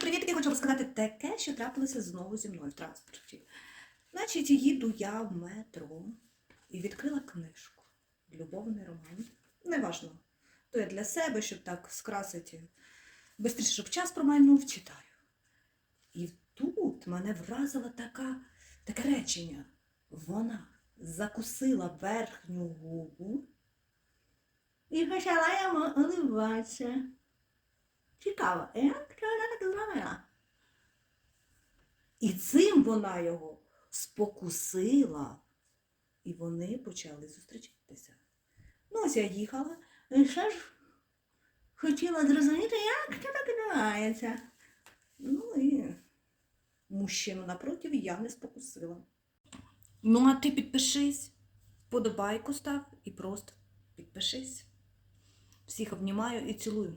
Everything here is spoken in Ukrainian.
привіт! Я хочу розказати таке, що трапилося знову зі мною в транспорті. Значить, їду я в метро і відкрила книжку. Любовний роман. Неважно. То я для себе, щоб так скрасити, швидше, щоб час промайнув, читаю. І тут мене вразила така, таке речення. Вона закусила верхню губу і почала йому уливатися. Цікаво, як це вона так зробила? І цим вона його спокусила, і вони почали зустрічатися. Ну, ось я їхала, і ще ж хотіла зрозуміти, як це так відбувається. Ну і мужчину напротив я не спокусила. Ну, а ти підпишись, подобайку став і просто підпишись. Всіх обнімаю і цілую.